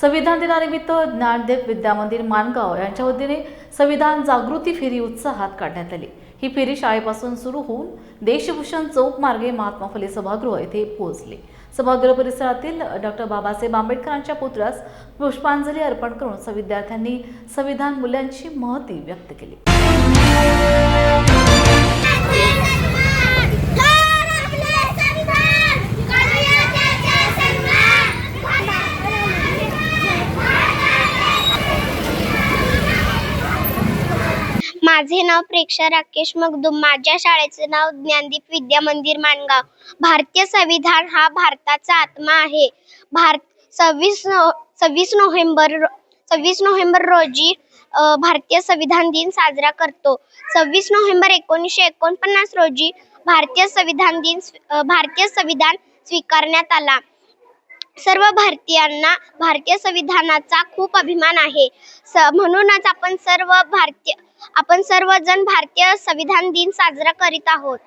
संविधान दिनानिमित्त ज्ञानदेव विद्यामंदिर माणगाव यांच्या वतीने संविधान जागृती फेरी उत्साहात काढण्यात आली. ही फेरी शाळेपासून सुरू होऊन देशभूषण चौक मार्गे महात्मा फुले सभागृह येथे पोहोचले. सभागृह परिसरातील डॉक्टर बाबासाहेब आंबेडकरांच्या पुतळ्यास पुष्पांजली अर्पण करून विद्यार्थ्यांनी संविधान मूल्यांची महती व्यक्त केली. माझे नाव प्रेक्षा राकेश मगदुम. माझ्या शाळेचे नाव ज्ञानदीप विद्या मंदिर माणगाव. भारतीय संविधान हा भारताचा आत्मा आहे. भारत सव्वीस नो सव्वीस नोव्हेंबर रो- सव्वीस नोव्हेंबर रोजी भारतीय संविधान दिन साजरा करतो. सव्वीस नोव्हेंबर एकोणीसशे एकोणपन्नास रोजी भारतीय संविधान दिन स्वी- भारतीय संविधान स्वीकारण्यात आला. सर्व भारतीयांना भारतीय संविधानाचा खूप अभिमान आहे. स म्हणूनच आपण सर्व भारतीय आपण सर्वजण भारतीय संविधान दिन साजरा करीत आहोत.